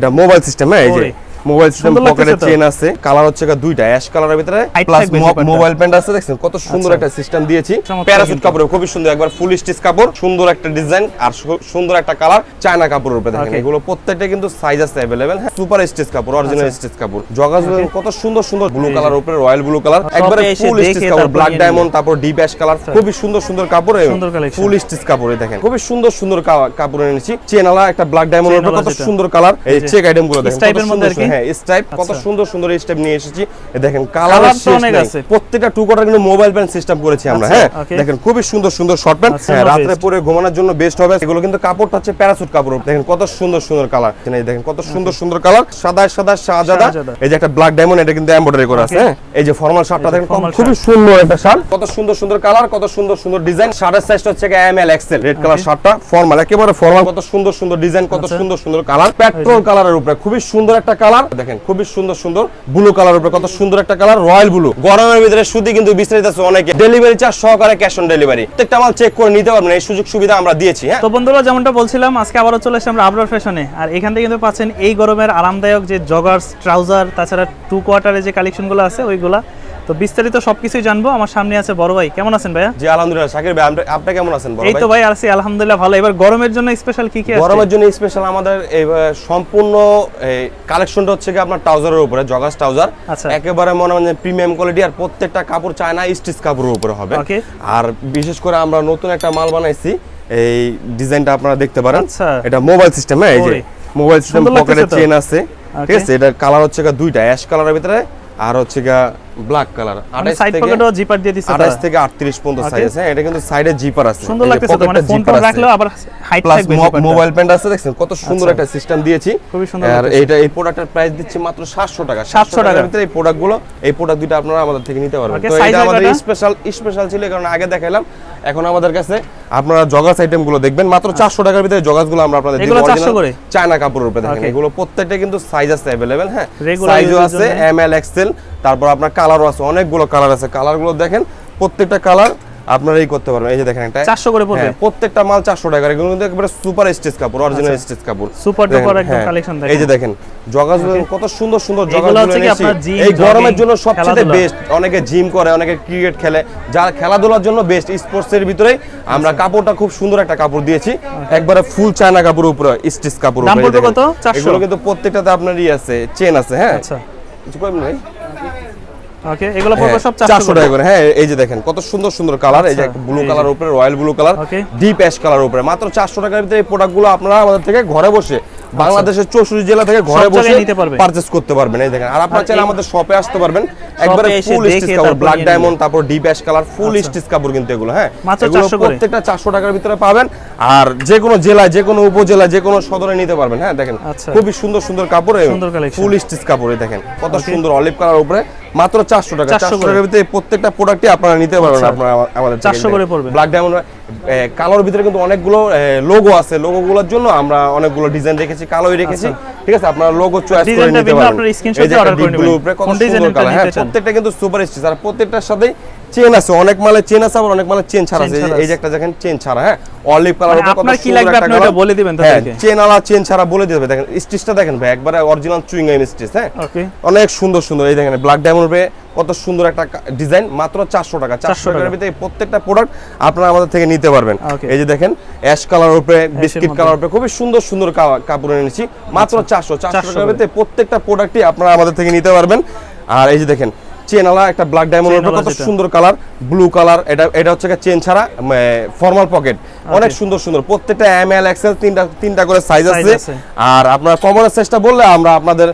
এটা mobile system হ্যাঁ এই যে। মোবাইল সিস্টেম সুন্দর পকেটে লাগতেছে তো। চেন আছে কালার হচ্ছে গা দুইটা অ্যাশ কালারের ভিতরে Height প্লাস থাকবে জিপারটা। মোবাইল প্যান্ট আছে দেখছেন কত সুন্দর আচ্ছা। একটা সিস্টেম দিয়েছি চমৎকার প্যারাসুট কিন্তু। কাপড় খুবই সুন্দর একবার ফুল স্টিচ কাপড় সুন্দর একটা ডিজাইন আর সু- সুন্দর একটা কালার চায়না কাপড়ের উপরে দেখেন Okay. এগুলো প্রত্যেকটা কিন্তু সাইজ আছে अवेलेबल হ্যাঁ সুপার স্টিচ কাপড় অরিজিনাল স্টিচ কাপড় জগাজ কত সুন্দর সুন্দর ব্লু কালার উপরে রয়্যাল ব্লু কালার সব একবারে এসে ফুল দেখে স্টিচ কাপড় তারপর ব্ল্যাক নিয়ে ডায়মন্ড তারপর ডিপ অ্যাশ কালার খুবই সুন্দর সুন্দর কাপড় সুন্দর collection। ফুল স্টিচ কাপড় এই দেখেন খুবই সুন্দর সুন্দর কা- কাপড় এনেছি চেনালা একটা ব্ল্যাক ডায়মন্ডের উপরে চেনওয়ালা কত যেটা। সুন্দর কালার এই এই যে চেক আইটেম গুলো দেখেন কত স্টাইপের মধ্যে হ্যাঁ কত আচ্ছা। সুন্দর সুন্দর নিয়ে এসেছি। দেখেন কালার অনেক আছে। প্রত্যেকটা টু কোয়ার্টার কিন্তু মোবাইল প্যান্ট সিস্টেম করেছি আমরা আচ্ছা, হ্যাঁ। দেখেন খুবই সুন্দর সুন্দর শর্ট প্যান্ট আচ্ছা, no রাত্রে পরে ঘুমানোর জন্য বেস্ট হবে। এগুলো কিন্তু কাপড়টা হচ্ছে প্যারাসুট কাপড়। দেখেন কত সুন্দর সুন্দর কালার দেখেন কত সুন্দর সুন্দর কালার সাদা সাদা। এই যে একটা ব্ল্যাক ডায়মন্ড এটা কিন্তু এমব্রয়ডারি করা আছে হ্যাঁ। এই যে ফর্মাল শার্টটা দেখেন খুবই সুন্দর একটা শার্ট কত সুন্দর সুন্দর কালার কত সুন্দর সুন্দর ডিজাইন শার্টের সাইজটা হচ্ছে M L XL red colour শার্টটা। ফর্মাল একেবারে ফর্মাল কত সুন্দর সুন্দর ডিজাইন কত। সুন্দর সুন্দর কালার পেট্রোল কালারের উপরে। খুবই সুন্দর একটা কালার দেখেন, খুবই সুন্দর সুন্দর ব্লু কালার উপরে কত সুন্দর একটা কালার রয়্যাল ব্লু গরমের ভিতরে সুতি কিন্তু বিস্তারিত আছে অনেকে। ডেলিভারি চার্জ সহকারে ক্যাশ অন ডেলিভারি প্রত্যেকটা মাল চেক করে নিতে পারবেন, এই সুযোগ সুবিধা আমরা দিয়েছি হ্যাঁ? তো বন্ধুরা, যেমনটা বলছিলাম, আজকে আবারও চলে এসেছি আমরা আবরার ফ্যাশনে আর এখান থেকে কিন্তু পাচ্ছেন এই গরমের আরামদায়ক যে জগার্স ট্রাউজার তাছাড়া টু কোয়ার্টারে যে কালেকশনগুলো আছে, ওইগুলা। তো বিস্তারিত সবকিছুই জানব। আমার সামনে আছে বড় ভাই। কেমন আছেন ভাইয়া? জি আলহামদুলিল্লাহ। শাকির ভাই আপনি- আপনি কেমন আছেন বড় ভাই এই তো ভাই? আছি আলহামদুলিল্লাহ ভালো। এবার গরমের জন্য স্পেশাল কি কি আছে? গরমের জন্য স্পেশাল আমাদের এই সম্পূর্ণ কালেকশনটা হচ্ছে কি আপনার ট্রাউজারের উপরে জগাস ট্রাউজার আচ্ছা। একেবারে মনে হয় প্রিমিয়াম কোয়ালিটি আর প্রত্যেকটা কাপড় চায়না স্টিচ কাপড়ের উপরে হবে। Okay. আর বিশেষ করে আমরা নতুন একটা মাল বানাইছি এই ডিজাইনটা আপনারা দেখতে পারেন। আচ্ছা। এটা মোবাইল সিস্টেম হ্যাঁ এই যে মোবাইল সিস্টেম পকেটে চেন আছে। ঠিক আছে এটার কালার হচ্ছে দুইটা অ্যাশ কালারের ভিতরে আর হচ্ছে গা ব্ল্যাক কালার মানে 28 সাইড থেকে পকেটও জিপার দিয়ে দিছে আঠাশ থেকে আটত্রিশ পর্যন্ত Okay. সাইজ আছে হ্যাঁ, এটা কিন্তু সাইডে জিপার আছে সুন্দর এই যে লাগতেছে তো মানে পকেটটা ফোন zipper টোন আছে। রাখলেও আবার হাইট প্লাস থাকবে জিপারটা। মোবাইল প্যান্ট আছে দেখছেন কত সুন্দর আচ্ছা। একটা সিস্টেম দিয়েছি খুবই সুন্দর আর লাগতেছে। এইটা এই প্রোডাক্টের প্রাইস দিচ্ছি মাত্র 700 টাকা 700 টাকা। ভিতরে এই প্রোডাক্টগুলো এই প্রোডাক্ট দুটো আপনারা আমাদের থেকে নিতে পারবেন Okay, তো size এটা আমাদের জায়গাটা? স্পেশাল স্পেশাল ছিল কারণ আগে দেখাইলাম এখন আমাদের কাছে আপনারা জগাস আইটেম গুলো দেখবেন মাত্র 400 টাকার ভিতরে জগাস গুলো আমরা আপনাদের এগুলো 400 করে? চায়না কাপড়ের উপরে দেখেন Okay. এগুলো প্রত্যেকটা কিন্তু সাইজ আছে अवेलेबल হ্যাঁ Regular সাইজও use এর আছে জন্য। এম এল এক্সেল তারপর আপনার কালারও আছে অনেকগুলো কালার আছে। কালারগুলো দেখেন প্রত্যেকটা কালার আপনারা এই করতে পারবেন। এই যে দেখেন একটা 400 করে পড়বে? হ্যাঁ, প্রত্যেকটা মাল 400 টাকা এগুলো কিন্তু একেবারে সুপার স্টিচ কাপড় অরিজিনাল স্টিচ কাপড়। Super দেখেন, duper একদম হ্যাঁ, collection দেখেন। এই যে দেখেন। জগাজ কত সুন্দর সুন্দর gym, এই গরমের জন্য সবচেয়ে বেস্ট অনেকে জিম করে অনেকে ক্রিকেট খেলে। যারা খেলাধুলার জন্য বেস্ট স্পোর্টস এর ভিতরে আমরা আচ্ছা। কাপড়টা খুব সুন্দর একটা কাপড় দিয়েছি। একবারে ফুল চায়না কাপড়ের উপরে স্টিচ কাপড় দাম উপরে, দেখেন। কত? 400? এগুলো কিন্তু প্রত্যেকটাতে আপনার ই আছে চেন আছে হ্যাঁ। আচ্ছা। কিছু করবেন ভাই ওকে এগুলো পড়বে সব 400 চারশো টাকা করে। হ্যাঁ এই যে দেখেন কত সুন্দর সুন্দর কালার এই যে আচ্ছা, ব্লু কালার উপরে royal blue colour. Deep ash colour উপরে। মাত্র চারশো টাকার ভিতরে এই প্রোডাক্টগুলো আপনারা আমাদের থেকে ঘরে বসে বাংলাদেশের চৌষট্টি জেলা থেকে ঘরে বসে নিতে পারবে। পারচেস করতে পারবেন এই দেখেন। আর আপনারা চাইলে আমাদের শপে আসতে পারবেন। একবারে ফুল স্টিচ কাপড় ব্ল্যাক ডায়মন্ড তারপর ডিপ অ্যাশ কালার ফুল আচ্ছা। স্টিচ কাপড় কিন্তু এগুলো হ্যাঁ? এগুলো প্রত্যেকটা চারশো টাকার ভিতরে পাবেন। আর যে কোনো জেলায় যে কোনো উপজেলায় যে কোনো সদরে নিতে পারবেন হ্যাঁ দেখেন। আচ্ছা। খুবই সুন্দর সুন্দর কাপড় ফুল স্টিচ কাপড় দেখেন। কত সুন্দর অলিভ কালার উপরে মাত্র চারশো টাকা। 400 চারশো টাকার ভিতরে প্রত্যেকটা প্রোডাক্টই আপনারা নিতে পারবেন আচ্ছা। আপনারা আমাদের 400 করে পড়বে। ব্ল্যাক ডায়মন্ড কালোর ভিতরে কিন্তু অনেকগুলো লোগো আছে। লোগোগুলোর জন্য আমরা অনেকগুলো ডিজাইন রেখেছি কালোই রেখেছি। ঠিক আছে? আপনারা লোগো চয়েস করে নিতে পারেন। আপনারা স্ক্রিনশট order করে নেবেন। কত সুন্দর কালার হ্যাঁ নিতে পারেন প্রত্যেকটা কিন্তু সুপার স্টিচ আর প্রত্যেকটার সাথেই চেন আছে অনেক মালে চেন আছে আবার অনেক মালে চেন ছাড়া আছে। এই যে- একটা দেখেন চেন ছাড়া হ্যাঁ? অলিভ কালার মানে আপনার কি লাগবে? আপনি ওটা বলে দিবেন তাদেরকে। চেন আলা চেন ছাড়া বলে দিবে। দেখেন স্টিচটা দেখেন ভাই একবারে অরিজিনাল চুইং গাম স্টিচ হ্যাঁ? ওকে অনেক সুন্দর সুন্দর। এই দেখেন ব্ল্যাক ডায়মন্ড পে কত সুন্দর একটা ডিজাইন মাত্র চারশো টাকা। 400 চারশো টাকার ভিতরে প্রত্যেকটা প্রোডাক্ট আপনারা আমাদের থেকে নিতে পারবেন। এই যে দেখেন অ্যাশ কালার উপরে বিস্কিট কালার উপরে খুবই সুন্দর সুন্দর কাপড় এনেছি। মাত্র চারশো চারশো 400 টাকার ভিতরে প্রত্যেকটা প্রোডাক্টই আপনারা আমাদের থেকে নিতে পারবেন। আর এই যে দেখেন চেনালা একটা ব্ল্যাক ডায়মন্ডের উপরে কত সুন্দর কালার ব্লু কালার এটা এটা হচ্ছে চেন ছাড়া ফর্মাল পকেট অনেক সুন্দর সুন্দর। প্রত্যেকটা এম এল এক্সেল তিনটা তিনটা করে সাইজ আছে। আর আপনার কমনের সাইজটা বললে আমরা আপনাদের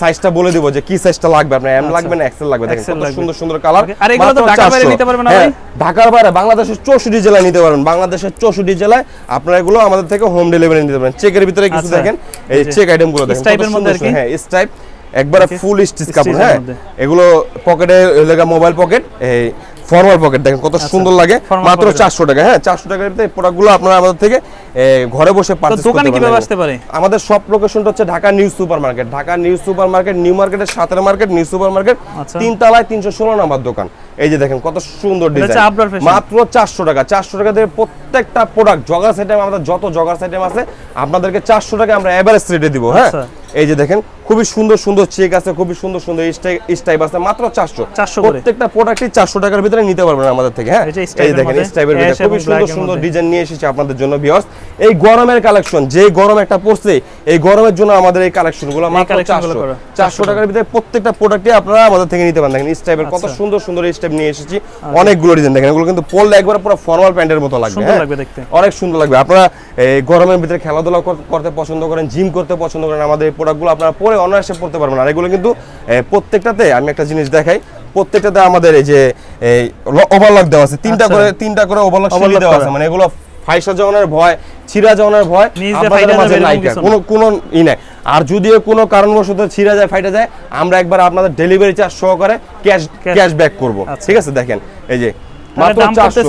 সাইজটা বলে দিব যে কি সাইজটা লাগবে। আপনার এম আচ্ছা। লাগবে না এক্সেল লাগবে? দেখেন কত সুন্দর সুন্দর কালার আর এগুলো তো ঢাকার বাইরে নিতে পারবেন না ভাই? ঢাকার বাইরে বাংলাদেশের চৌষট্টি জেলায় নিতে পারবেন। বাংলাদেশের চৌষট্টি জেলায় আপনারা এগুলো আমাদের থেকে হোম ডেলিভারি নিতে পারবেন। চেকের ভিতরে কিছু আচ্ছা। দেখেন। এই চেক আইটেমগুলো দেখেন। স্টাইপের মধ্যে আর কি? হ্যাঁ স্টাইপ একবারে ফুল স্টিচ কাপড় হ্যাঁ? এগুলো পকেটে লেগা মোবাইল পকেট এই ফর্মাল পকেট দেখেন কত সুন্দর লাগে। মাত্র। চারশো টাকা হ্যাঁ? চারশো টাকার প্রোডাক্টগুলো আপনারা আমাদের থেকে ঘরে বসে তো পারচেস দোকানে কীভাবে আসতে পারে? আমাদের সব লোকেশনটা হচ্ছে Dhaka new super market Dhaka new super market new মার্কেটের সাতের মার্কেট নিউ সুপার মার্কেট আচ্ছা। তিন তলায় তিনশো ষোলো নাম্বার দোকান। এই যে দেখেন কত সুন্দর ডিজাইন মাত্র চারশো টাকা। চারশো টাকা দিয়ে প্রত্যেকটা প্রোডাক্ট জগার আইটেম আমাদের যত জগার আইটেম আছে আপনাদেরকে চারশো টাকা আমরা এভারেজ রেটে দিব হ্যাঁ? আচ্ছা। এই যে দেখেন খুবই সুন্দর সুন্দর চেক আছে খুবই সুন্দর সুন্দর স্টাইপ আছে মাত্র চারশো। 400 প্রত্যেকটা প্রোডাক্টই চারশো টাকার ভিতরে নিতে পারবেন আমাদের থেকে হ্যাঁ? এই দেখেন স্টাইপের ভিতরে খুবই সুন্দর সুন্দর ডিজাইন নিয়ে এসেছি আপনাদের জন্য ভিউয়ার্স এই গরমের কালেকশন যে গরম একটা পড়ছে এই গরমের জন্য আমাদের এই কালেকশনগুলো মাত্রগুলো 400 400 টাকার ভিতরে প্রত্যেকটা প্রোডাক্টই আপনারা আমাদের থেকে নিতে পারেন। দেখেন স্টাইপের কত আচ্ছা। সুন্দর সুন্দর স্টাইপ নিয়ে এসেছি। অনেকগুলো ডিজাইন দেখেন এগুলো কিন্তু পরলে একবার পুরো ফর্মাল প্যান্টের মতো লাগবে সুন্দর হ্যাঁ? লাগবে দেখতে। অনেক সুন্দর লাগবে। আপনারা এই গরমের ভিতরে খেলাধুলা করতে পছন্দ করেন জিম করতে পছন্দ করেন আমাদের এই প্রোডাক্টগুলো আপনারা পরে অনায়াসে পড়তে পারবেন। আর এগুলো কিন্তু প্রত্যেকটাতে আমি একটা জিনিস দেখাই প্রত্যেকটাতে আমাদের এই যে এই ওভারলক দেওয়া আছে। তিনটা আচ্ছা। করে তিনটা করে ওভারলক দেওয়া আছে। মানে এগুলো ফাইসা যাওয়ার ভয় ছিঁড়া যাওয়ার ভয় ফাইটা মাঝে যাবে এরকম নাইকা কিছু না। কোনো কোনো ই নাই আর যদিও কোনো কারণবশত ছিঁড়া যায় ফাইটা যায় আমরা একবার আপনাদের ডেলিভারি চার্জ সহকারে ক্যাশ Cash- ক্যাশ ব্যাক করব। ঠিক আছে দেখেন এই যে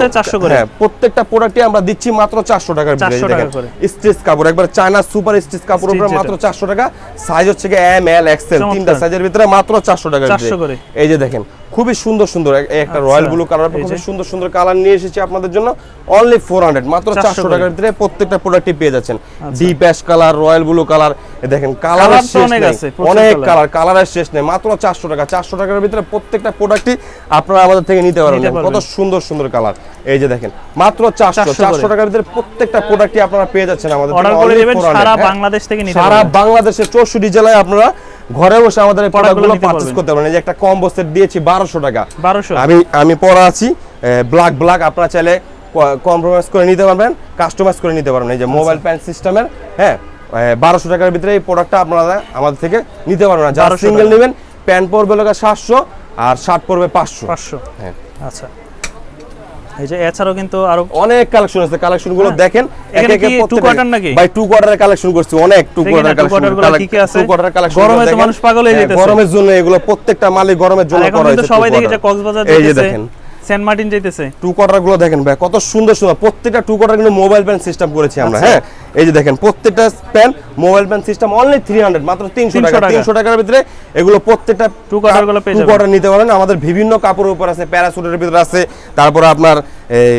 400 করে। হ্যাঁ প্রত্যেকটা প্রোডাক্টে আমরা দিচ্ছি মাত্র চারশো টাকার ভিতরে, 400 টাকা করে। স্টিচ কাপড় একবার চায়না সুপার স্টিচ কাপড় উপরে মাত্র চারশো টাকা সাইজ হচ্ছে এম এল এক্সেল। তিনটা সাইজের ভিতরে মাত্র চারশো টাকা 400 করে। এই যে দেখেন খুবই সুন্দর সুন্দর একটা আচ্ছা, রয়্যাল ব্লু কালার খুবই সুন্দর সুন্দর কালার নিয়ে এসেছি আপনাদের জন্য। অনলি ফোর হান্ড্রেড মাত্র 400 চারশো টাকার ভিতরে প্রত্যেকটা প্রোডাক্টই পেয়ে যাচ্ছেন। আচ্ছা। Deep ash colour royal blue colour দেখেন কালার শেষ অনেক নেই। আছে, অনেক। কালার কালারের শেষ নেই মাত্র চারশো টাকা। চারশো টাকার ভিতরে প্রত্যেকটা প্রোডাক্টই আপনারা আমাদের থেকে নিতে পারবেন। কত সুন্দর সুন্দর কালার এই যে দেখেন মাত্র চারশো 400 চারশো টাকার ভিতরে প্রত্যেকটা প্রোডাক্টই আপনারা পেয়ে যাচ্ছেন আমাদের সারা হ্যাঁ। বাংলাদেশ থেকে নিতে সারা বাংলাদেশের চৌষট্টি জেলায় আপনারা ঘরে বসে আমাদের এই প্রোডাক্টগুলো পারবেন। করতে পারেন এই যে একটা কম্বো সেট দিয়েছি বারোশো টাকা। 1200 আমি আমি পরা আছি ব্ল্যাক ব্ল্যাক আপনারা চাইলে কম্প্রোমাইজ করে নিতে পারবেন কাস্টমাইজ করে নিতে পারবেন। এই যে মোবাইল প্যান্ট সিস্টেমের হ্যাঁ বারোশো টাকার ভিতরে এই প্রোডাক্টটা আপনারা আমাদের থেকে নিতে পারবেন। না যারা সিঙ্গেল নেবেন প্যান্ট পড়বে লোক সাতশো আর শার্ট পড়বে পাঁচশো। 500 হ্যাঁ। আচ্ছা। এই যে এছাড়াও কিন্তু আরও অনেক কালেকশন আছে কালেকশনগুলো দেখেন হ্যাঁ। এখানে কি two নাকি? ভাই টু কোয়ার্টারের কালেকশন করছি অনেক টু কোয়ার্টার কালেকশন কি কি আছে? কালেকশন গরমে তো মানুষ পাগল হয়ে যাইতেছে। গরমের জন্য এগুলো প্রত্যেকটা মালিক গরমের জন্য আর এখন তো সবাই দেখে দেখি যে কক্সবাজার এই যে দেখেন সেন্ট মার্টিন যাইতেছে। টু কোয়ার্টারগুলো দেখেন ভাই কত সুন্দর সুন্দর। প্রত্যেকটা টু কোয়ার্টার কিন্তু মোবাইল ব্যান্ড সিস্টেম করেছি আমরা আচ্ছা। হ্যাঁ? এই যে দেখেন প্রত্যেকটা pant mobile band system only three hundred মাত্র তিনশো 300 টাকা। টাকা। তিনশো টাকার ভিতরে এগুলো প্রত্যেকটা টু কোয়ার্টারগুলো পেয়ে টু কোয়ার্টার নিতে পারেন। আমাদের বিভিন্ন কাপড়ের উপর আছে প্যারাসুটের ভিতরে আছে তারপর আপনার এই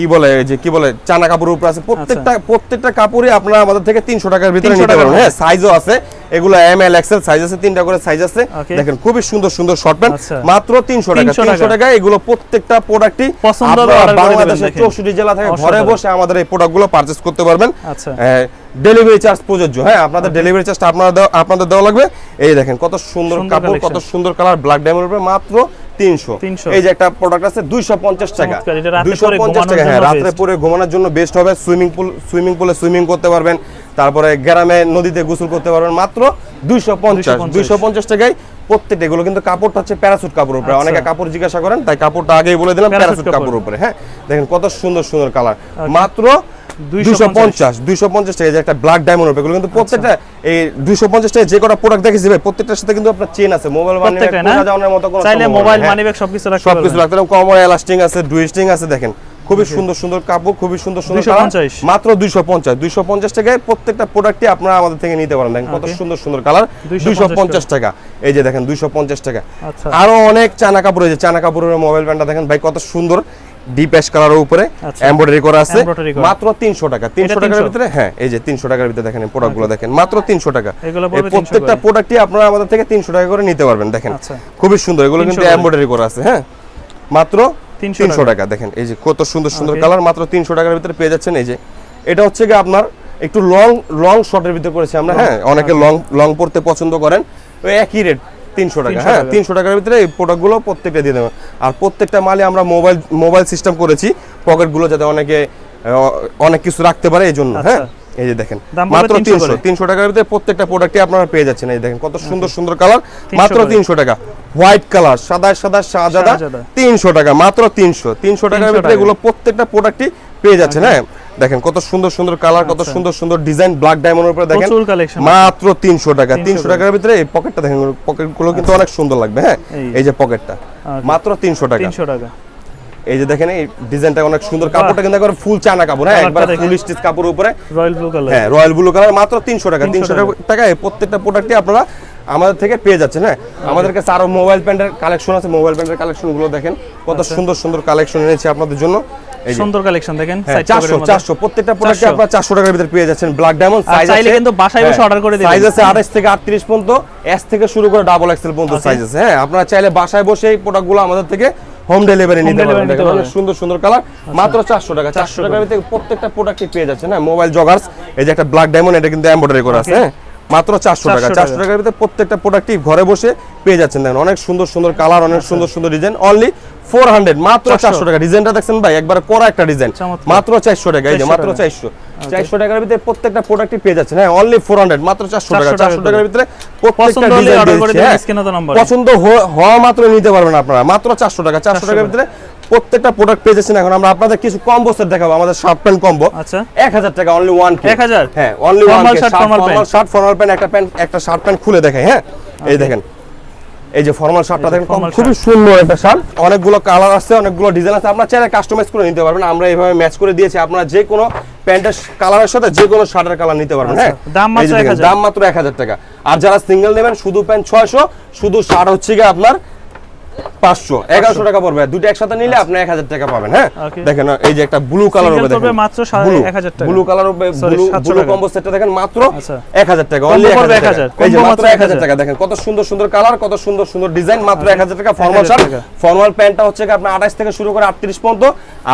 ই বলে যে কি বলে চানা কাপড়ের উপর আছে। প্রত্যেকটা প্রত্যেকটা কাপড়ই আপনারা আমাদের থেকে তিনশো টাকার ভিতরে নিতে পারবেন। হ্যাঁ সাইজও আছে। এগুলো এম এল এক্সেল সাইজ আছে তিনটা করে সাইজ আছে। দেখেন খুবই সুন্দর সুন্দর শর্ট প্যান্ট আচ্ছা। মাত্র তিনশো টাকা তিনশো টাকা। এগুলো প্রত্যেকটা প্রোডাক্টই বাংলাদেশের চৌষট্টি জেলা থেকে ঘরে বসে আমাদের এই প্রোডাক্টগুলো পারচেস করতে পারবেন। আচ্ছা। ডেলিভারি চার্জ প্রযোজ্য। হ্যাঁ আপনাদের ডেলিভারি চার্জটা আপনারা আপনাদের দেওয়া লাগবে। এই দেখেন কত সুন্দর সুন্দর কাপড় কত সুন্দর কালার ব্ল্যাক ডায়মন্ড মাত্র তিনশো। এই যে একটা প্রোডাক্ট আছে দুইশো পঞ্চাশ টাকা। চমৎকার, এটা রাতে দুইশো পঞ্চাশ টাকা। হ্যাঁ রাত্রে পরে ঘুমানোর জন্য বেস্ট হবে। সুইমিং পুল সুইমিং পুলে সুইমিং করতে পারবেন। তারপরে গ্রামে নদীতে গোসল করতে পারবেন। মাত্র দুইশো পঞ্চাশ। দুইশো পঞ্চাশ। টাকায় প্রত্যেকটা এগুলো কিন্তু কাপড়টা হচ্ছে প্যারাসুট কাপড় উপরে। আচ্ছা। অনেকে কাপড় জিজ্ঞাসা করেন তাই কাপড়টা আগেই বলে দিলাম প্যারাসুট। কাপড়। উপরে। হ্যাঁ দেখেন কত সুন্দর সুন্দর কালার মাত্র 250 দুইশো পঞ্চাশ দুইশো পঞ্চাশ টাকা একটা ব্ল্যাক ডায়মন্ড উপরে এগুলো কিন্তু প্রত্যেকটা এই দুইশো পঞ্চাশ টাকা যে কটা প্রোডাক্ট দেখেছি ভাই প্রত্যেকটার সাথে কিন্তু আপনার চেন আছে মোবাইল মানি প্রত্যেকটা না? যাওয়ার মতো কোনো চাইলে মোবাইল হ্যাঁ। মানি ব্যাগ সবকিছু রাখতে সবকিছু রাখতে পারবেন। কমর এলাস্টিং আছে ডুইস্টিং আছে দেখেন খুবই সুন্দর সুন্দর কাপড় খুবই সুন্দর সুন্দর কালার মাত্র দুইশো পঞ্চাশ দুইশো পঞ্চাশ টাকায় প্রত্যেকটা প্রোডাক্টই আপনারা আমাদের থেকে নিতে পারেন। দেখেন কত সুন্দর সুন্দর কালার 250 দুইশো পঞ্চাশ টাকা। এই যে দেখেন দুইশো পঞ্চাশ টাকা। আচ্ছা। আরও অনেক চানা কাপড় চানা কাপড়ের মোবাইল প্যান্টটা দেখেন। ভাই কত সুন্দর। ডিপ অ্যাশ কালারের উপরে আচ্ছা। এমব্রয়ডারি করা আছে। মাত্র তিনশো টাকা। তিনশো টাকার ভিতরে? হ্যাঁ এই যে তিনশো টাকার ভিতরে দেখেন প্রোডাক্টগুলো দেখেন মাত্র তিনশো টাকা। এই প্রত্যেকটা প্রোডাক্টই আপনারা আমাদের থেকে তিনশো টাকা করে নিতে পারবেন দেখেন। আচ্ছা। খুবই সুন্দর এগুলো কিন্তু এমব্রয়ডারি করা। আছে হ্যাঁ। মাত্র 300 তিনশো টাকা। দেখেন এই যে কত সুন্দর সুন্দর কালার মাত্র তিনশো টাকার ভিতরে পেয়ে যাচ্ছেন এই যে। এটা হচ্ছে কি আপনার একটু লং লং শর্টের ভিতরে করেছি আমরা হ্যাঁ অনেকে লং লং পড়তে পছন্দ করেন। ওই একই রেট তিনশো টাকা হ্যাঁ তিনশো টাকার ভিতরে এই প্রোডাক্টগুলো প্রত্যেকটা দিয়ে দেবেন আর প্রত্যেকটা মালে আমরা মোবাইল মোবাইল সিস্টেম করেছি পকেটগুলো যাতে অনেকে অনেক কিছু রাখতে পারে এই জন্য হ্যাঁ? আচ্ছা। এই যে দেখেন মাত্র তিনশো তিনশো টাকার ভিতরে প্রত্যেকটা প্রোডাক্টই আপনারা পেয়ে যাচ্ছেন এই দেখেন কত সুন্দর সুন্দর কালার মাত্র তিনশো টাকা। হোয়াইট কালার সাদা সাদা শাহজাদা। তিনশো টাকা মাত্র তিনশো। তিনশো টাকার 300 ভিতরে এগুলো প্রত্যেকটা প্রোডাক্টই পেয়ে যাচ্ছেন হ্যাঁ? দেখেন কত সুন্দর সুন্দর কালার কত আচ্ছা। সুন্দর সুন্দর ডিজাইন ব্ল্যাক ডায়মন্ডের উপরে দেখেন। মাত্র তিনশো টাকা। 300 তিনশো টাকার ভিতরে এই পকেটটা দেখেন পকেটগুলো কিন্তু অনেক সুন্দর লাগবে হ্যাঁ? এই। যে পকেটটা মাত্র তিনশো টাকা। 300 টাকা। এই যে দেখেন এই ডিজাইনটা অনেক সুন্দর। কাপড়টা কিন্তু একবার ফুল চায়না কাপড় হ্যাঁ? একবার ফুল স্টিচ কাপড় উপরে। রয়্যাল ব্লু কালার হ্যাঁ রয়্যাল ব্লু কালার মাত্র তিনশো টাকা। 300 তিনশো টাকা। এই প্রত্যেকটা প্রোডাক্টই আপনারা আমাদের থেকে পেয়ে যাচ্ছেন হ্যাঁ? আমাদের কাছে আরও মোবাইল প্যান্টের কালেকশন আছে। মোবাইল প্যান্টের কালেকশনগুলো দেখেন। কত সুন্দর সুন্দর কালেকশন এনেছি আপনাদের জন্য। সুন্দর কালেকশন দেখেন হ্যাঁ, প্রত্যেকটা প্রোডাক্টে 400 আপনার টাকার ভিতরে পেয়ে যাচ্ছেন ব্ল্যাক ডায়মন্ড আর চাইলে কিন্তু বাসায় বসে order করে দিবেন। সাইজ আছে আঠাশ থেকে আটত্রিশ পর্যন্ত এস থেকে শুরু করে ডাবল এক্সেল পর্যন্ত সাইজ আছে। হ্যাঁ আপনারা চাইলে বাসায় বসে এই প্রোডাক্টগুলো আমাদের থেকে হোম ডেলিভারি নিতে delivery পারবেন দেখেন, সুন্দর সুন্দর কালার মাত্র চারশো টাকা। চারশো টাকার ভিতরে প্রত্যেকটা প্রোডাক্টই পেয়ে যাচ্ছেন হ্যাঁ মোবাইল জগার্স এই যে একটা ব্ল্যাক ডায়মন্ড এটা কিন্তু এমব্রয়ডারি করা আছে হ্যাঁ মাত্র চারশো টাকা। চারশো টাকার ভিতরে প্রত্যেকটা প্রোডাক্টই ঘরে বসে পেয়ে যাচ্ছেন। দেখেন অনেক সুন্দর সুন্দর কালার অনেক সুন্দর সুন্দর ডিজাইন অনলি ফোর হান্ড্রেড মাত্র 400 টাকা। ডিজাইনটা দেখছেন ভাই একবার করা একটা ডিজাইন। মাত্র চারশো টাকা এই যে মাত্র টাকা। চারশো। চারশো টাকার ভিতরে প্রত্যেকটা প্রোডাক্টই পেয়ে যাচ্ছেন। হ্যাঁ অনলি ফোর হান্ড্রেড মাত্র চারশো টাকা। 400 টাকার ভিতরে। প্রত্যেকটা ডিজাইন অর্ডার করে দিয়েছি, দেবেন হ্যাঁ। স্ক্রিনে তো নাম্বার। পছন্দ হওয়া মাত্র নিতে পারবেন আপনারা। মাত্র চারশো টাকা চারশো 400 টাকার ভিতরে প্রত্যেকটা প্রোডাক্ট পেয়ে যাচ্ছেন এখন। আমরা আপনাদের কিছু কম্বো সেট দেখাবো আমাদের শার্ট প্যান্ট কম্বো আচ্ছা। এক হাজার টাকা অনলি ওয়ান 1000? হ্যাঁ only one Formal shirt, formal formal pant। Shirt formal pant একটা প্যান্ট একটা শার্ট প্যান্ট খুলে দেখাই হ্যাঁ? এই দেখেন। এই যে ফর্মাল শার্টটা দেখেন কম খুবই সুন্দর একটা শার্ট অনেকগুলো কালার আছে অনেকগুলো ডিজাইন আছে। আপনারা চাইলে কাস্টমাইজ করে নিতে পারবেন। আমরা এইভাবে ম্যাচ করে দিয়েছি। আপনারা যে কোনো প্যান্টের কালারের সাথে যে কোনো শার্টের কালার নিতে পারবেন হ্যাঁ? আচ্ছা, দাম মাত্র এই যে দেখেন, 1000 দাম মাত্র এক হাজার টাকা। আর যারা সিঙ্গেল নেবেন শুধু প্যান্ট ছয়শো শুধু শার্ট হচ্ছে গিয়ে আপনার পাঁচশো এগারোশো টাকা পড়বে। দুটো একসাথে নিলে আপনি এক হাজার টাকা পাবেন হ্যাঁ? দেখেন এই যে একটা ব্লু কালার হবে দেখেন। মাত্র সাড়ে 1000 টাকা। ব্লু কালার হবে ব্লু ব্লু কম্বো সেটটা দেখেন মাত্র আচ্ছা। এক হাজার টাকা অনলি এক হাজার 1000 টাকা। এই যে মাত্র এক হাজার 1000 টাকা দেখেন কত সুন্দর সুন্দর কালার কত সুন্দর সুন্দর ডিজাইন মাত্র এক হাজার টাকা ফর্মাল শার্ট ফর্মাল প্যান্টটা হচ্ছে আপনার আঠাশ থেকে শুরু করে আটত্রিশ পর্যন্ত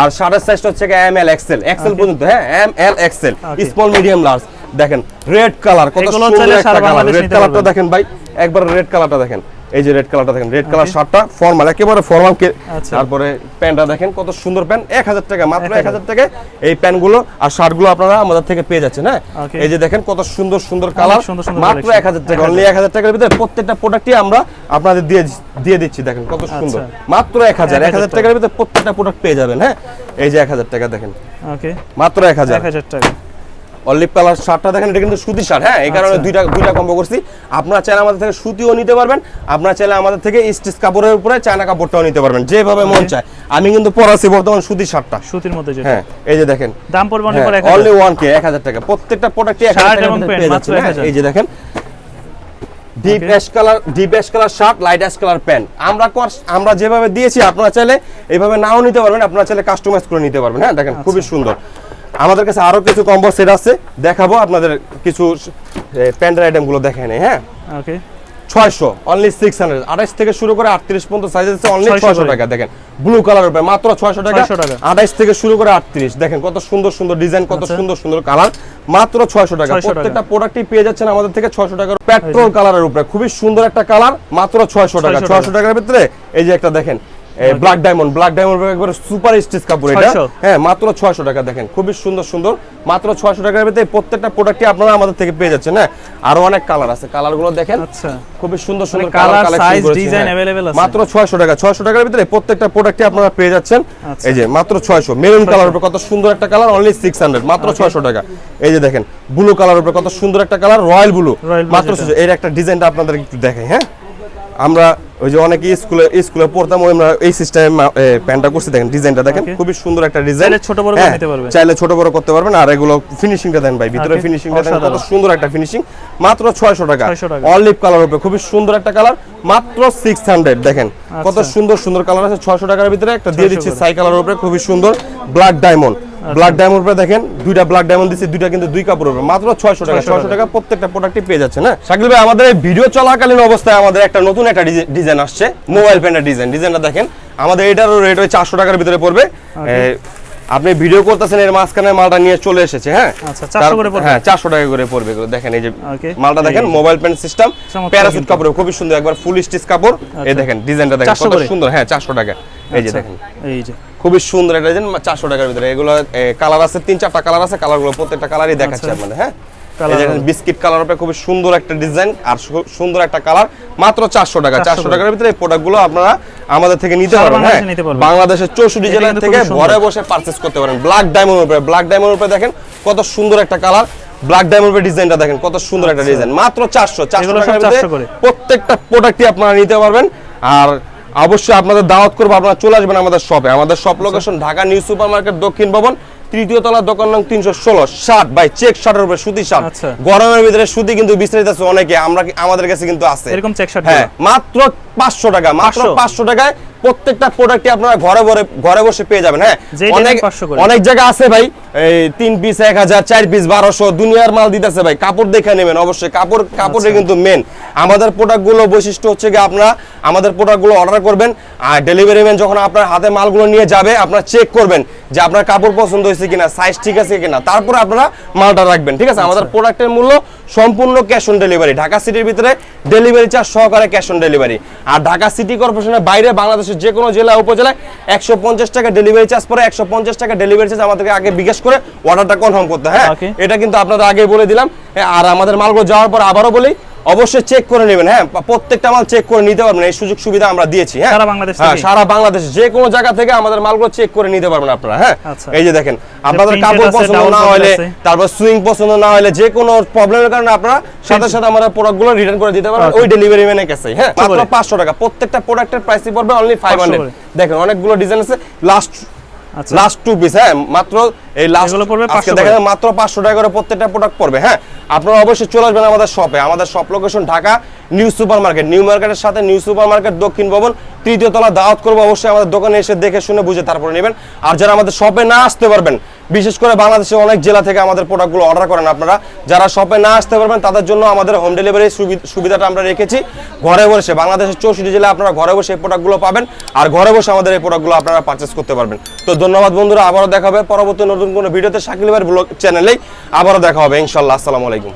আর শার্টের সাইজটা হচ্ছে এম এল এক্সেল এক্সেল পর্যন্ত হ্যাঁ M L XL small medium large দেখেন রেড কালার কত সুন্দর একটা কালার রেড কালারটা দেখেন ভাই একবার রেড কালারটা দেখেন। এই যে রেড কালারটা দেখেন রেড কালার শার্টটা ফর্মাল একেবারে ফর্মাল আচ্ছা। তারপরে প্যান্টটা দেখেন কত সুন্দর প্যান্ট এক হাজার টাকা মাত্র 1000 এক হাজার টাকায় এই প্যান্টগুলো আর শার্টগুলো আপনারা আমাদের থেকে পেয়ে যাচ্ছেন হ্যাঁ? এই যে দেখেন কত সুন্দর সুন্দর কালার সুন্দর সুন্দর মাত্র। এক হাজার টাকা 1000 অনলি এক হাজার টাকার ভিতরে প্রত্যেকটা প্রোডাক্টই আমরা আপনাদের দিয়ে দিয়ে দিচ্ছি দেখেন কত সুন্দর। আচ্ছা। মাত্র এক হাজার এক হাজার টাকার ভিতরে প্রত্যেকটা প্রোডাক্ট পেয়ে যাবেন হ্যাঁ? এই যে এক হাজার টাকা দেখেন। ওকে মাত্র এক হাজার। 1000 টাকা। অলিভ কালার শার্টটা দেখেন এটা কিন্তু সুতি শার্ট হ্যাঁ? এই কারণে আচ্ছা। দুইটা দুইটা কম্বো করছি। আপনারা চাইলে আমাদের থেকে সুতিও নিতে পারবেন আপনারা চাইলে আমাদের থেকে স্টিচ কাপড়ের উপরে চায়না কাপড়টাও নিতে পারবেন যেভাবে মন চায়। আমি কিন্তু পরাছি বর্তমান সুতি শার্টটা। সুতির মধ্যে যেটা। হ্যাঁ এই যে দেখেন। দাম পড়বে অনেক পর 1000 অনলি ওয়ান কে এক হাজার টাকা। প্রত্যেকটা প্রোডাক্টই এক হাজার টাকা পেয়ে মাত্র যাচ্ছেন হ্যাঁ, 1000 এই যে দেখেন। Deep. Ash colour deep ash colour shirt light ash colour pant আমরা আমরা যেভাবে দিয়েছি আপনারা চাইলে এইভাবে নাও নিতে পারবেন আপনারা চাইলে কাস্টমাইজ করে নিতে পারবেন হ্যাঁ? দেখেন খুবই আচ্ছা। সুন্দর। আমাদের কাছে আরও কিছু কম্বো সেট আছে। দেখাবো আপনাদের কিছু প্যান্টের আইটেমগুলো দেখে নেই হ্যাঁ? ওকে ছয়শো অনলি সিক্স হান্ড্রেড আঠাশ থেকে শুরু করে আটত্রিশ পর্যন্ত সাইজ আছে অনলি 600 ছয়শো টাকা দেখেন। ব্লু কালার উপরে মাত্র ছয়শো টাকা। 600 টাকা। আঠাশ থেকে শুরু করে আটত্রিশ দেখেন কত সুন্দর সুন্দর ডিজাইন কত আচ্ছা। সুন্দর সুন্দর কালার মাত্র ছয়শো টাকা। 600 টাকা। প্রত্যেকটা প্রোডাক্টই পেয়ে যাচ্ছেন আমাদের থেকে ছয়শো টাকার পেট্রোল কালারের উপরে খুবই সুন্দর একটা কালার মাত্র ছয়শো টাকা। 600 টাকা। ছয়শো টাকার ভিতরে এই যে একটা দেখেন ব্ল্যাক ডায়মন্ড ব্ল্যাক ডায়মন্ড একবার সুপার স্টিচ কাপড় এটা। হ্যাঁ মাত্র ছয়শো টাকা দেখেন খুবই সুন্দর সুন্দর। মাত্র ছয়শো টাকার ভিতরে প্রত্যেকটা প্রোডাক্টই আপনারা আমাদের থেকে পেয়ে যাচ্ছেন হ্যাঁ? আরও অনেক কালার আছে কালারগুলো দেখেন। আচ্ছা। খুবই সুন্দর সুন্দর মানে কালার size, করেছি design হ্যাঁ। available আছে। মাত্র 600 টাকা 600 টাকার ভিতরে প্রত্যেকটা প্রোডাক্টই আপনারা পেয়ে যাচ্ছেন। আচ্ছা। এই যে মাত্র 600 মেরুন কালার উপর কত সুন্দর একটা কালার অনলি 600 মাত্র 600 টাকা। এই যে দেখেন ব্লু কালার উপর কত সুন্দর একটা কালার রয়্যাল ব্লু মাত্র 600 এর একটা ডিজাইনটা আপনাদের একটু দেখাই হ্যাঁ? আমরা ওই যে অনেকে স্কুলে স্কুলে পড়তাম ওই আমরা এই সিস্টেমে প্যান্টটা করছি দেখেন ডিজাইনটা দেখেন. খুবই সুন্দর একটা ডিজাইন ছোট বড় করে নিতে পারবে। চাইলে ছোট বড় করতে পারবেন আর এগুলো ফিনিশিংটা দেন ভাই ভিতরে. ফিনিশিংটা দেন কত সুন্দর একটা ফিনিশিং মাত্র 600 টাকা 600 টাকা। অলিভ কালার উপরে খুবই সুন্দর একটা কালার মাত্র 600 দেখেন কত আচ্ছা। সুন্দর সুন্দর কালার আছে 600 টাকার ভিতরে একটা দিয়ে 600 দিচ্ছি সাই কালার উপরে খুবই সুন্দর ব্ল্যাক ডায়মন্ড ব্ল্যাক ডায়মন্ড উপরে দেখেন দুইটা ব্ল্যাক ডায়মন্ড দিচ্ছি দুইটা কিন্তু দুই কাপড় উপরে। মাত্র 600 টাকা 600 600 টাকা। প্রত্যেকটা প্রোডাক্টই পেয়ে যাচ্ছে না? শাকিল ভাই আমাদের এই ভিডিও চলাকালীন অবস্থায় আমাদের একটা নতুন একটা ডিজাইন আসছে মোবাইল প্যান্টের ডিজাইন। ডিজাইনটা দেখেন আমাদের এটারও রেট ওই 400 টাকার ভিতরে পড়বে। আপনি ভিডিও করতেছেন এর মাঝখানে মালটা নিয়ে চলে এসেছে হ্যাঁ? আচ্ছা, 400 করে পড়বে? হ্যাঁ 400 টাকা করে পড়বে দেখেন এই যে মালটা দেখেন মোবাইল প্যান্ট সিস্টেম প্যারাসুট কাপড় খুবই সুন্দর একবার ফুল স্টিচ কাপড়। এই আচ্ছা। দেখেন ডিজাইনটা দেখেন 400 কত সুন্দর হ্যাঁ 400 টাকা। এই যে আচ্ছা, দেখেন। এই যে। খুবই সুন্দর একটা ডিজাইন 400 টাকার ভিতরে। এগুলো কালার আছে তিন চারটা কালার আছে কালারগুলো প্রত্যেকটা কালারই দেখাচ্ছি আচ্ছা। আপনাদের হ্যাঁ? এই দেখেন বিস্কিট কালার উপরে খুবই সুন্দর একটা ডিজাইন আর সুন্দর একটা কালার মাত্র 400 টাকা। 400 400 টাকার ভিতরে এই প্রোডাক্টগুলো আপনারা আমাদের থেকে নিতে পারবেন হ্যাঁ। বাংলাদেশের 64 জেলা থেকে ঘরে বসে পারচেজ করতে পারেন। ব্ল্যাক ডায়মন্ড উপরে ব্ল্যাক ডায়মন্ড উপরে দেখেন কত সুন্দর একটা কালার ব্ল্যাক ডায়মন্ড উপরে ডিজাইনটা দেখেন কত সুন্দর একটা ডিজাইন মাত্র 400 400 টাকার ভিতরে প্রত্যেকটা প্রোডাক্টই আপনারা নিতে পারবেন। আর অবশ্যই আপনাদের দাওয়াত করব আপনারা চলে আসবেন আমাদের শপে আমাদের shop location Dhaka new super market দক্ষিণ ভবন তৃতীয় তলা দোকান নাম তিনশো ষোলো শার্ট বাই চেক শার্টের উপরে সুতি শার্ট আচ্ছা। গরমের ভিতরে সুতি কিন্তু বিস্তারিত আছে অনেকে আমরা আমাদের কাছে কিন্তু আছে। এরকম চেক শার্ট হ্যাঁ মাত্র পাঁচশো টাকা মাত্র পাঁচশো টাকায় প্রত্যেকটা প্রোডাক্টে আপনারা ঘরে ঘরে ঘরে বসে পেয়ে যাবেন হ্যাঁ? অনেক নেন 500 করে। অনেক জায়গা আছে ভাই এই তিন পিস এক হাজার চার পিস বারোশো দুনিয়ার মাল দিতেছে ভাই। কাপড় দেখে নেবেন অবশ্যই। কাপড় কাপড়ে আচ্ছা। কিন্তু মেন আমাদের প্রোডাক্টগুলো বৈশিষ্ট্য হচ্ছে কি আপনারা আমাদের প্রোডাক্টগুলো অর্ডার করবেন আর ডেলিভারি ম্যান যখন আপনার হাতে মালগুলো নিয়ে যাবে আপনারা চেক করবেন যে আপনার কাপড় পছন্দ হয়েছে কিনা সাইজ ঠিক আছে কিনা। তারপরে আপনারা মালটা রাখবেন ঠিক আছে? আমাদের প্রোডাক্টের মূল্য সম্পূর্ণ ক্যাশ অন ডেলিভারি ঢাকা সিটির ভিতরে ডেলিভারি চার্জ সহকারে ক্যাশ অন ডেলিভারি আর ঢাকা সিটি কর্পোরেশনের বাইরে বাংলাদেশের যে কোনো জেলা উপজেলায় একশো পঞ্চাশ টাকা ডেলিভারি চার্জ পরে একশো পঞ্চাশ টাকা ডেলিভারি চার্জ আমাদেরকে আগে বিকাশ করে অর্ডারটা কনফার্ম করতে হ্যাঁ. এটা কিন্তু আপনাদের আগে বলে দিলাম। আর আমাদের মালগুলো যাওয়ার পর আবারও বলি অবশ্যই চেক করে নেবেন হ্যাঁ? প্রত্যেকটা মাল চেক করে নিতে পারবেন এই সুযোগ সুবিধা আমরা দিয়েছি হ্যাঁ? সারা বাংলাদেশ হ্যাঁ, সারা বাংলাদেশ যে কোনো জায়গা থেকে আমাদের মালগুলো চেক করে নিতে পারবেন আপনারা হ্যাঁ? আচ্ছা। এই যে দেখেন আপনাদের কাপড় পছন্দ না হলে তারপর সুইং পছন্দ না হলে যে কোনো প্রবলেমের কারণে আপনারা সাথে সাথে আমাদের প্রোডাক্টগুলো রিটার্ন করে দিতে পারবেন ওই ডেলিভারি ম্যানের কাছে হ্যাঁ? মাত্র পাঁচশো টাকা। প্রত্যেকটা প্রোডাক্টের প্রাইসই পড়বে অনলি ফাইভ 500 হান্ড্রেড করে। দেখেন অনেকগুলো ডিজাইন আছে। লাস্ট আচ্ছা লাস্ট টু পিস হ্যাঁ মাত্র এই লাস্ট 500 আজকে দেখা দেখেন মাত্র পাঁচশো টাকা করে প্রত্যেকটা প্রোডাক্ট পড়বে হ্যাঁ। আপনারা অবশ্যই চলে আসবেন আমাদের শপে আমাদের shop location Dhaka new super market new মার্কেটের সাথে নিউ সুপার মার্কেট দক্ষিণ ভবন তৃতীয় তলা দাওয়াত করব। অবশ্যই আমাদের দোকানে এসে দেখে শুনে বুঝে তারপরে নেবেন। আর যারা আমাদের শপে না আসতে পারবেন বিশেষ করে বাংলাদেশের অনেক জেলা থেকে আমাদের প্রোডাক্টগুলো অর্ডার করেন আপনারা। যারা শপে না আসতে পারবেন, তাদের জন্য আমাদের হোম ডেলিভারি সুবিধাটা আমরা রেখেছি। ঘরে বসে, বাংলাদেশের চৌষট্টি জেলায় আপনারা ঘরে বসে এই প্রোডাক্টগুলো পাবেন। আর ঘরে বসে আমাদের এই প্রোডাক্টগুলো আপনারা পারচেস করতে পারবেন। তো ধন্যবাদ বন্ধুরা, আবারও দেখা হবে পরবর্তী নতুন কোনো ভিডিওতে শাকিল ভাইয়ের ব্লগ চ্যানেলেই আবারও দেখা হবে, ইনশাল্লাহ, আসসালামু আলাইকুম।